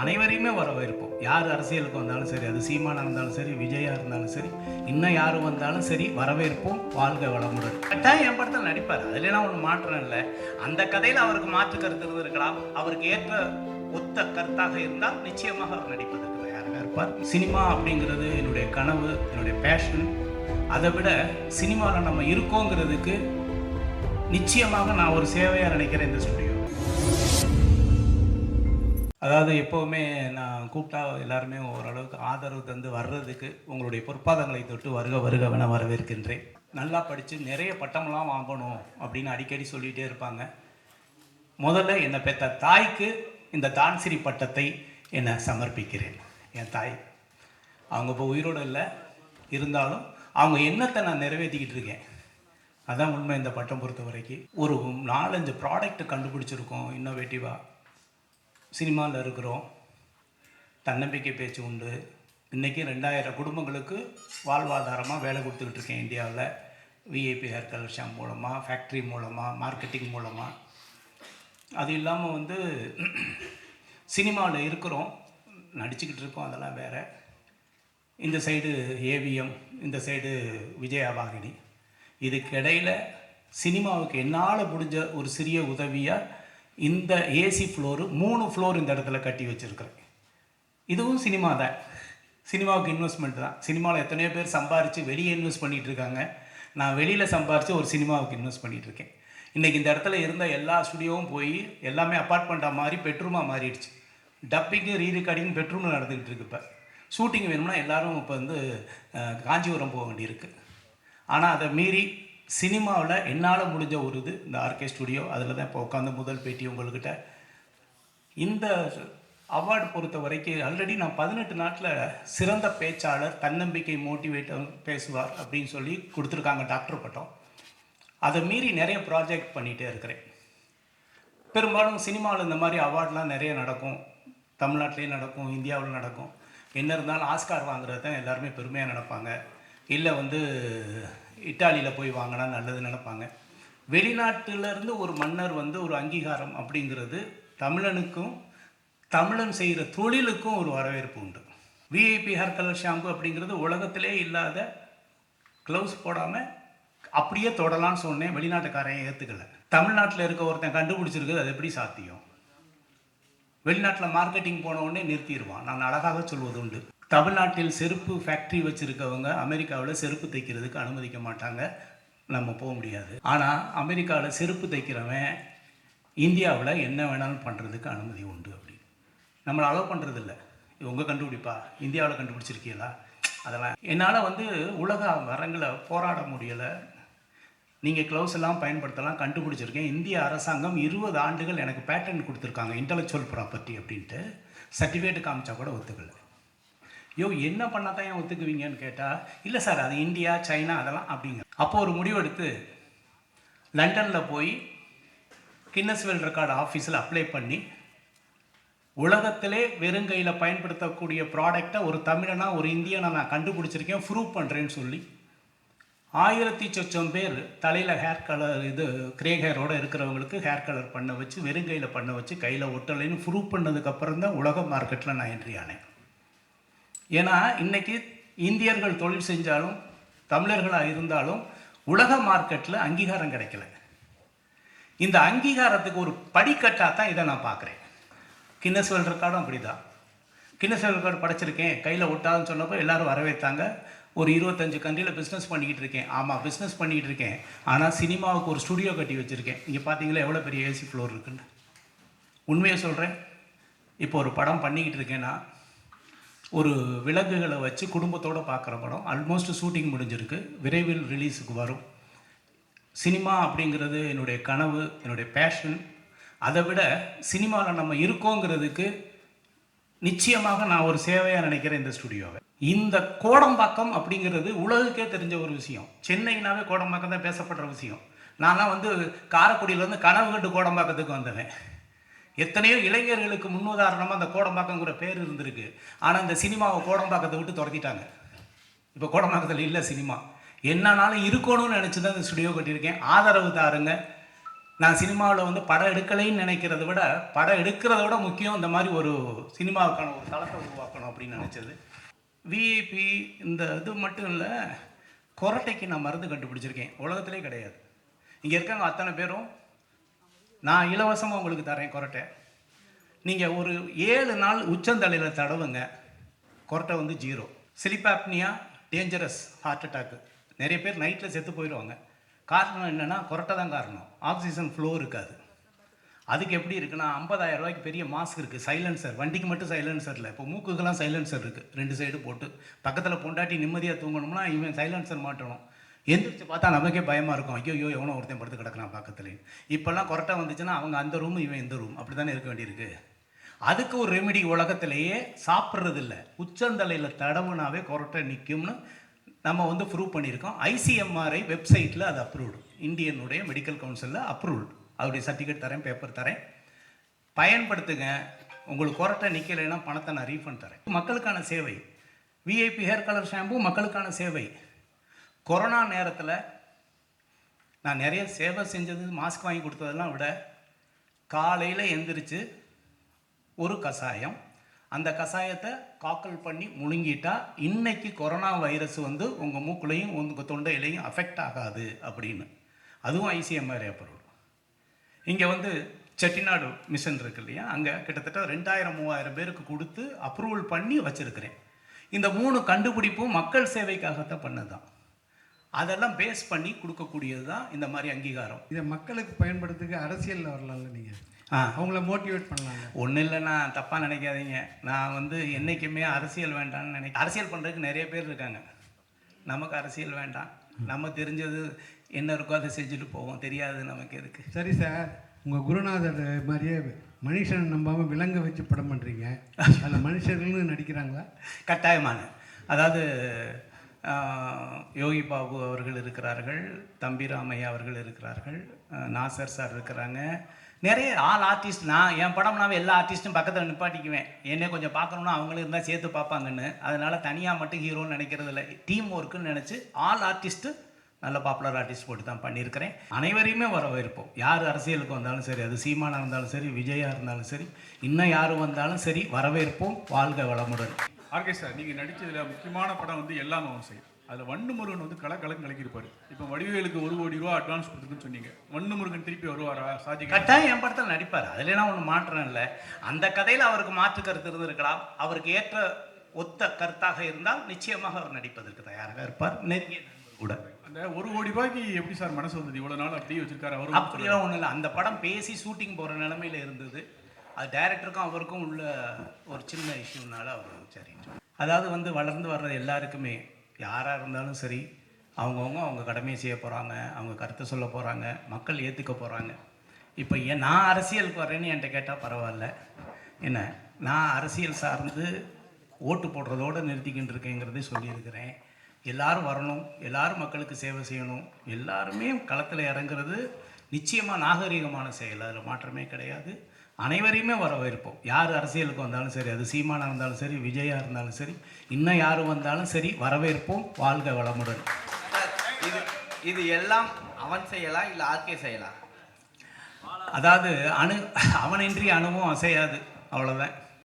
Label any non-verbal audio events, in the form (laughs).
அனைவரையுமே வரவேற்போம். யார் அரசியலுக்கு வந்தாலும் சரி அது சீமானாக இருந்தாலும் சரி விஜயாக இருந்தாலும் சரி இன்னும் யார் வந்தாலும் சரி வரவேற்போம் வாழ்க வளமுடன். கட்டாயம் என் படத்தில் நடிப்பார். அதுலாம் ஒன்றும் மாற்றம் இல்லை. அந்த கதையில் அவருக்கு மாற்று கருத்து இருந்திருக்கலாம். அவருக்கு ஏற்ற ஒத்த கருத்தாக இருந்தால் நிச்சயமாக அவர் நடிப்பதற்கு தயாராக இருப்பார். சினிமா அப்படிங்கிறது என்னுடைய கனவு என்னுடைய பேஷன் அதை விட சினிமாவில் நம்ம இருக்கோங்கிறதுக்கு நிச்சயமாக நான் ஒரு சேவையாக நினைக்கிறேன் இந்த ஸ்டுடியோ அதாவது எப்போவுமே நான் கூப்பிட்டா எல்லாருமே ஓரளவுக்கு ஆதரவு தந்து வர்றதுக்கு உங்களுடைய பொற்பாதங்களை தொட்டு வருக வருகவென வரவேற்கின்றேன். நல்லா படித்து நிறைய பட்டமெல்லாம் வாங்கணும் அப்படின்னு அடிக்கடி சொல்லிகிட்டே இருப்பாங்க. முதல்ல என்னை பெற்ற தாய்க்கு இந்த தான்சிரி பட்டத்தை என்னை சமர்ப்பிக்கிறேன். என் தாய். அவங்க இப்போ உயிரோடு இல்லை. இருந்தாலும் அவங்க எண்ணத்தை நான் நிறைவேற்றிக்கிட்டு இருக்கேன். அதான் உண்மை இந்த பட்டம் பொறுத்த வரைக்கும் ஒரு நாலஞ்சு ப்ராடக்ட் கண்டுபிடிச்சிருக்கோம் இன்னோவேட்டிவாக சினிமாவில் இருக்கிறோம். தன்னம்பிக்கை பேச்சு உண்டு. இன்றைக்கி ரெண்டாயிரம் குடும்பங்களுக்கு வாழ்வாதாரமாக வேலை கொடுத்துக்கிட்டு இருக்கேன் இந்தியாவில். விஐபி ஹேர் கலர் ஷாம் மூலமாக ஃபேக்ட்ரி மூலமாக மார்க்கெட்டிங் மூலமாக அது இல்லாமல் வந்து சினிமாவில் இருக்கிறோம். நடிச்சுக்கிட்டு இருக்கோம். அதெல்லாம் வேறு. இந்த சைடு ஏவிஎம் இந்த சைடு விஜயாவாகினி இதுக்கிடையில் சினிமாவுக்கு என்னால் முடிஞ்ச ஒரு சிறிய உதவியாக இந்த ஏசி ஃப்ளோரு மூணு ஃப்ளோர் இந்த இடத்துல கட்டி வச்சுருக்கிறேன். இதுவும் சினிமா தான். சினிமாவுக்கு இன்வெஸ்ட்மெண்ட் தான். சினிமாவில் எத்தனையோ பேர் சம்பாரித்து வெளியே இன்வெஸ்ட் பண்ணிகிட்டு இருக்காங்க. நான் வெளியில் சம்பாரித்து ஒரு சினிமாவுக்கு இன்வெஸ்ட் பண்ணிகிட்டு இருக்கேன். இன்றைக்கி இந்த இடத்துல இருந்த எல்லா ஸ்டுடியோவும் போய் எல்லாமே அப்பார்ட்மெண்ட்டாக மாறி பெட்ரூமாக மாறிடுச்சு. டப்பிங்கு ரீ ரெக்கார்டிங் பெட்ரூமில் நடந்துக்கிட்டு இருக்கு இப்போ. ஷூட்டிங் வேணும்னா எல்லாரும் இப்போ வந்து காஞ்சிபுரம் போக வேண்டியிருக்கு. ஆனால் அதை மீறி சினிமாவில் என்னால் முடிஞ்ச ஒரு இது இந்த ஆர்கே ஸ்டுடியோ அதில் தான் இப்போ உட்காந்து முதல் பேட்டி உங்கள்கிட்ட. இந்த அவார்டு பொறுத்த வரைக்கும் ஆல்ரெடி நான் பதினெட்டு நாட்டில் சிறந்த பேச்சாளர் தன்னம்பிக்கை மோட்டிவேட்டர் பேசுவார் அப்படின்னு சொல்லி கொடுத்துருக்காங்க டாக்டர் பட்டம். அதை மீறி நிறைய ப்ராஜெக்ட் பண்ணிகிட்டே இருக்கிறேன். பெரும்பாலும் சினிமாவில் இந்த மாதிரி அவார்ட்லாம் நிறைய நடக்கும். தமிழ்நாட்டிலையும் நடக்கும் இந்தியாவில் நடக்கும். என்ன இருந்தாலும் ஆஸ்கார் வாங்குறது தான் எல்லாருமே பெருமையாக நடப்பாங்க இல்லை வந்து இட்டாலியில் போய் வாங்கினா நல்லதுன்னு நினப்பாங்க. வெளிநாட்டிலேருந்து ஒரு மன்னர் வந்து ஒரு அங்கீகாரம் அப்படிங்கிறது தமிழனுக்கும் தமிழன் செய்கிற தொழிலுக்கும் ஒரு வரவேற்பு உண்டு. விஐபி ஹேர் கலர் ஷாம்பு அப்படிங்கிறது உலகத்திலே இல்லாத க்ளவுஸ் போடாமல் அப்படியே தொடலான்னு சொன்னேன் வெளிநாட்டுக்காரன் ஏற்றுக்கல தமிழ்நாட்டில் இருக்க ஒருத்தன் கண்டுபிடிச்சிருக்குது அது எப்படி சாத்தியம்? வெளிநாட்டில் மார்க்கெட்டிங் போன உடனே நிறுத்திடுவான். நான் அழகாக சொல்வது உண்டு. தமிழ்நாட்டில் செருப்பு ஃபேக்ட்ரி வச்சுருக்கவங்க அமெரிக்காவில் செருப்பு தைக்கிறதுக்கு அனுமதிக்க மாட்டாங்க. நம்ம போக முடியாது. ஆனால் அமெரிக்காவில் செருப்பு தைக்கிறவன் இந்தியாவில் என்ன வேணாலும் பண்ணுறதுக்கு அனுமதி உண்டு அப்படி. நம்மளை அலோவ் பண்ணுறதில்ல உங்கள் கண்டுபிடிப்பா? இந்தியாவில் கண்டுபிடிச்சிருக்கீங்களா? அதெல்லாம் என்னால் வந்து உலக வரங்களை போராட முடியலை. நீங்கள் க்ளவுஸ் எல்லாம் பயன்படுத்தலாம் கண்டுபிடிச்சிருக்கேன். இந்திய அரசாங்கம் இருபது ஆண்டுகள் எனக்கு பேட்டர்ன் கொடுத்துருக்காங்க. இன்டலெக்சுவல் ப்ராப்பர்ட்டி அப்படின்ட்டு. சர்டிஃபிகேட் காமிச்சா கூட ஒத்துக்கலை. யோ என்ன பண்ணால் தான் ஏன் ஒத்துக்குவீங்கன்னு கேட்டால் இல்லை சார் அது இந்தியா சைனா அதெல்லாம் அப்படிங்க. அப்போது ஒரு முடிவெடுத்து லண்டனில் போய் கின்னஸ் வேர்ல்ட் ரெக்கார்டு ஆஃபீஸில் அப்ளை பண்ணி உலகத்திலே வெறுங்கையில் பயன்படுத்தக்கூடிய ப்ராடக்டை ஒரு தமிழனா ஒரு இந்தியனை நான் கண்டுபிடிச்சிருக்கேன் ப்ரூவ் பண்ணுறேன்னு சொல்லி ஆயிரத்தி சொச்சம் பேர் தலையில் ஹேர் கலர் இது கிரே ஹேரோடு இருக்கிறவங்களுக்கு ஹேர் கலர் பண்ண வச்சு வெறுங்கையில் பண்ண வச்சு கையில் ஒட்டலைன்னு ப்ரூவ் பண்ணதுக்கப்புறம் தான் உலக மார்க்கெட்டில் நான் என்ட்ரி ஆனேன். ஏன்னா இன்னைக்கு இந்தியர்கள் தொழில் செஞ்சாலும் தமிழர்களாக இருந்தாலும் உலக மார்க்கெட்டில் அங்கீகாரம் கிடைக்கல. இந்த அங்கீகாரத்துக்கு ஒரு படிக்கட்டாக தான் இதை நான் பார்க்குறேன். கின்னஸ் வேர்ல்ட் ரெக்கார்டும் அப்படி தான் கின்னஸ் ரெக்கார்டு படைச்சிருக்கேன். கையில் ஒட்டாதுன்னு சொன்னப்போ எல்லாரும் வரவேற்றாங்க. ஒரு இருபத்தஞ்சு கண்ட்ரியில் பிஸ்னஸ் பண்ணிக்கிட்டு இருக்கேன். ஆமாம் பிஸ்னஸ் பண்ணிக்கிட்டு இருக்கேன். ஆனால் சினிமாவுக்கு ஒரு ஸ்டுடியோ கட்டி வச்சுருக்கேன். இங்கே பார்த்தீங்களா எவ்வளோ பெரிய ஏசி ஃப்ளோர் இருக்குன்னு. உண்மையை சொல்கிறேன் இப்போ ஒரு படம் பண்ணிக்கிட்டு இருக்கேன்னா ஒரு விலங்குகளை வச்சு குடும்பத்தோடு பார்க்குற படம். ஆல்மோஸ்ட் ஷூட்டிங் முடிஞ்சிருக்கு. விரைவில் ரிலீஸுக்கு வரும். சினிமா அப்படிங்கிறது என்னுடைய கனவு என்னுடைய பேஷன் அதை விட சினிமாவில் நம்ம இருக்கோங்கிறதுக்கு நிச்சயமாக நான் ஒரு சேவையாக நினைக்கிறேன் இந்த ஸ்டுடியோவை. இந்த கோடம்பாக்கம் அப்படிங்கிறது உலகுக்கே தெரிஞ்ச ஒரு விஷயம். சென்னைனாவே கோடம்பாக்கம் தான் பேசப்படுற விஷயம். நான்லாம் வந்து காரைக்குடியிலேருந்து கனவு கண்டு கோடம்பாக்கத்துக்கு வந்தவன். எத்தனையோ இளைஞர்களுக்கு முன்னுதாரணமாக அந்த கோடம்பாக்கங்கிற பேர் இருந்திருக்கு. ஆனால் இந்த சினிமாவை கோடம்பாக்கத்தை விட்டு துரத்திட்டாங்க. இப்போ கோடம்பாக்கத்தில் இல்லை சினிமா. என்னன்னாலும் இருக்கணும்னு நினச்சி தான் இந்த ஸ்டுடியோ கட்டியிருக்கேன். ஆதரவு தாருங்க. நான் சினிமாவில் வந்து படம் எடுக்கலைன்னு நினைக்கிறத விட படம் எடுக்கிறத விட முக்கியம் இந்த மாதிரி ஒரு சினிமாவுக்கான ஒரு தளத்தை உருவாக்கணும் அப்படின்னு நினச்சது. விஐபி இந்த இது மட்டும் இல்லை கொரட்டைக்கு நான் மருந்து கண்டுபிடிச்சிருக்கேன். உலகத்திலே கிடையாது. இங்கே இருக்காங்க அத்தனை பேரும் நான் இலவசமாக உங்களுக்கு தரேன் கொரட்டை. நீங்கள் ஒரு ஏழு நாள் உச்சந்தலையில் தடவுங்க கொரட்டை வந்து zero. Sleep apnoea dangerous heart attack நிறைய பேர் நைட்டில் செத்து போயிடுவாங்க. காரணம் என்னென்னா கொரட்டை தான் காரணம். ஆக்சிஜன் ஃப்ளோ இருக்காது. அதுக்கு எப்படி இருக்குன்னா 50000 ரூபாய்க்கு பெரிய மாஸ்க் இருக்குது சைலன்சர் வண்டிக்கு மட்டும் சைலன்சர் இல்லை. இப்போ மூக்குக்கெல்லாம் சைலன்சர் இருக்குது ரெண்டு சைடு போட்டு. பக்கத்தில் பொண்டாட்டி நிம்மதியாக தூங்கணும்னா இவன் சைலன்சர் மாட்டணும். எந்திரிச்சு பார்த்தா நமக்கே பயமாக இருக்கும். ஐயோ ஐயோ எவனோ ஒருத்தன் படுத்து கிடக்கலாம் பக்கத்துல. இப்போல்லாம் கொரட்டை வந்துச்சுன்னா அவங்க அந்த ரூம் இவன் இந்த ரூம் அப்படி தானே இருக்க வேண்டியிருக்கு. அதுக்கு ஒரு ரெமெடி உலகத்திலேயே சாப்பிட்றது இல்லை உச்சந்தலையில் தடவுனாவே கொரட்டை நிற்கும்னு நம்ம வந்து ப்ரூவ் பண்ணியிருக்கோம். ஐசிஎம்ஆர்ஐ வெப்சைட்டில் அது அப்ரூவ்டு இந்தியனுடைய மெடிக்கல் கவுன்சிலில் அப்ரூவ்டு அதோடைய சர்டிஃபிகேட் தரேன் பேப்பர் தரேன். பயன்படுத்துங்க. உங்களுக்கு கொரட்டை நிற்கலைன்னா பணத்தை நான் ரீஃபண்ட் தரேன். மக்களுக்கான சேவை. விஐபி ஹேர் கலர் ஷாம்பு மக்களுக்கான சேவை. கொரோனா நேரத்தில் நான் நிறைய சேவை செஞ்சது மாஸ்க் வாங்கி கொடுத்ததெல்லாம் விட காலையில் எந்திரிச்சு ஒரு கஷாயம். அந்த கஷாயத்தை காக்கல் பண்ணி முழுங்கிட்டா இன்னைக்கு கொரோனா வைரஸ் வந்து உங்கள் மூக்குலையும் உங்கள் தொண்டையிலையும் அஃபெக்ட் ஆகாது அப்படின்னு. அதுவும் ஐசிஎம்ஆர் அப்ரூவ் இங்கே வந்து செட்டிநாடு மிஷன் இருக்கு இல்லையா? அங்கே கிட்டத்தட்ட ரெண்டாயிரம் மூவாயிரம் பேருக்கு கொடுத்து அப்ரூவல் பண்ணி வச்சுருக்கிறேன். இந்த மூணு கண்டுபிடிப்பும் மக்கள் சேவைக்காகத்தான் பண்ணது தான் அதெல்லாம் பேஸ் பண்ணி கொடுக்கக்கூடியது தான் இந்த மாதிரி அங்கீகாரம். இதை மக்களுக்கு பயன்படுத்துக்க அரசியலில் வரலாம்ல நீங்கள் ஆ. அவங்கள மோட்டிவேட் பண்ணலாம்ல. ஒன்றும் இல்லை நான் தப்பாக நினைக்காதீங்க. நான் வந்து என்றைக்குமே அரசியல் வேண்டாம்னு நினைக்க அரசியல் பண்ணுறதுக்கு நிறைய பேர் இருக்காங்க. நமக்கு அரசியல் வேண்டாம். நம்ம தெரிஞ்சது என்ன இருக்கோ அதை செஞ்சுட்டு போவோம். தெரியாது நமக்கு எதுக்கு. சரி சார் உங்கள் குருநாதர் மாதிரியே மனுஷன் நம்பாமல் விலங்கு வச்சு படம் பண்ணுறீங்க (laughs) அதில் மனுஷர்கள்னு நடிக்கிறாங்களா? கட்டாயமான. அதாவது யோகி பாபு அவர்கள் இருக்கிறார்கள் தம்பிராமையா அவர்கள் இருக்கிறார்கள் நாசர் சார் இருக்கிறாங்க. நிறைய ஆல் ஆர்டிஸ்ட் நான் என் படம்னாவே எல்லா ஆர்டிஸ்ட்டும் பக்கத்தில் நிப்பாட்டிக்குவேன். என்னை கொஞ்சம் பார்க்கணுன்னா அவங்களும் இருந்தால் சேர்த்து பார்ப்பாங்கன்னு. அதனால் தனியாக மட்டும் ஹீரோன்னு நினைக்கிறது இல்லை. டீம் ஒர்க்குன்னு நினச்சி ஆல் ஆர்டிஸ்ட்டு நல்ல பாப்புலர் ஆர்டிஸ்ட் போட்டு தான் பண்ணியிருக்கிறேன். அனைவரையுமே வரவேற்போம். யார் அரசியலுக்கு வந்தாலும் சரி அது சீமானாக இருந்தாலும் சரி விஜயாக இருந்தாலும் சரி இன்னும் யார் வந்தாலும் சரி வரவேற்போம். வாழ்க வளமுடன். ஆர்கே சார் நீங்கள் நடிச்சதுல முக்கியமான படம் வந்து எல்லாமே அவன் செய்யும் அதில் வண்டு முருகன் வந்து கலை கலக்கு கலக்கியிருப்பாரு. இப்போ வடிவேலுக்கு ஒரு கோடி ரூபா அட்வான்ஸ் கொடுத்துருக்குன்னு சொன்னீங்க. வண்டு முருகன் திருப்பி வருவாரா? சாஜி கட்டாயம் என் படத்தில் நடிப்பார். அதுலாம் ஒன்றும் மாற்றம் இல்லை. அந்த கதையில் அவருக்கு மாற்று கருத்து இருந்திருக்கலாம் அவருக்கு ஏற்ற ஒத்த கருத்தாக இருந்தால் நிச்சயமாக அவர் நடிப்பதற்கு தயாராக இருப்பார். நெருங்கிய கூட. அந்த ஒரு கோடி ரூபாய்க்கு எப்படி சார் மனசு வந்தது? இவ்வளோ நாள் அப்படியே வச்சிருக்காரு அவரும். அப்படிலாம் ஒன்றும் இல்லை. அந்த படம் பேசி ஷூட்டிங் போகிற நிலமையில இருந்தது. அது டைரக்டருக்கும் அவருக்கும் உள்ள ஒரு சின்ன இஷ்யூனால அவர் சரி அதாவது வந்து வளர்ந்து வர்ற எல்லாருக்குமே யாராக இருந்தாலும் சரி அவங்கவுங்க அவங்க கடமையை செய்ய போகிறாங்க அவங்க கருத்தை சொல்ல போகிறாங்க மக்கள் ஏற்றுக்க போகிறாங்க இப்போ ஏன் நான் அரசியலுக்கு வரேன்னு என்கிட்ட கேட்டால் பரவாயில்ல. என்ன நான் அரசியல் சார்ந்து ஓட்டு போடுறதோடு நிறுத்திக்கிட்டு இருக்கேங்கிறதே சொல்லியிருக்கிறேன். எல்லாரும் வரணும் எல்லாரும் மக்களுக்கு சேவை செய்யணும் எல்லாருமே களத்தில் இறங்குறது நிச்சயமாக நாகரிகமான செயல் அதில் மாற்றமே கிடையாது. அனைவரையுமே வரவேற்போம். யார் அரசியலுக்கு வந்தாலும் சரி அது சீமானா இருந்தாலும் சரி விஜயா இருந்தாலும் சரி இன்னும் யார் வந்தாலும் சரி வரவேற்போம். வாழ்க வளமுடன். இது இது எல்லாம் அவன் செய்யலாம் இல்ல ஆர்கே செய்யலாம் அதாவது அணு அவனின்றி அணுவும் அசையாது. அவ்வளோதான்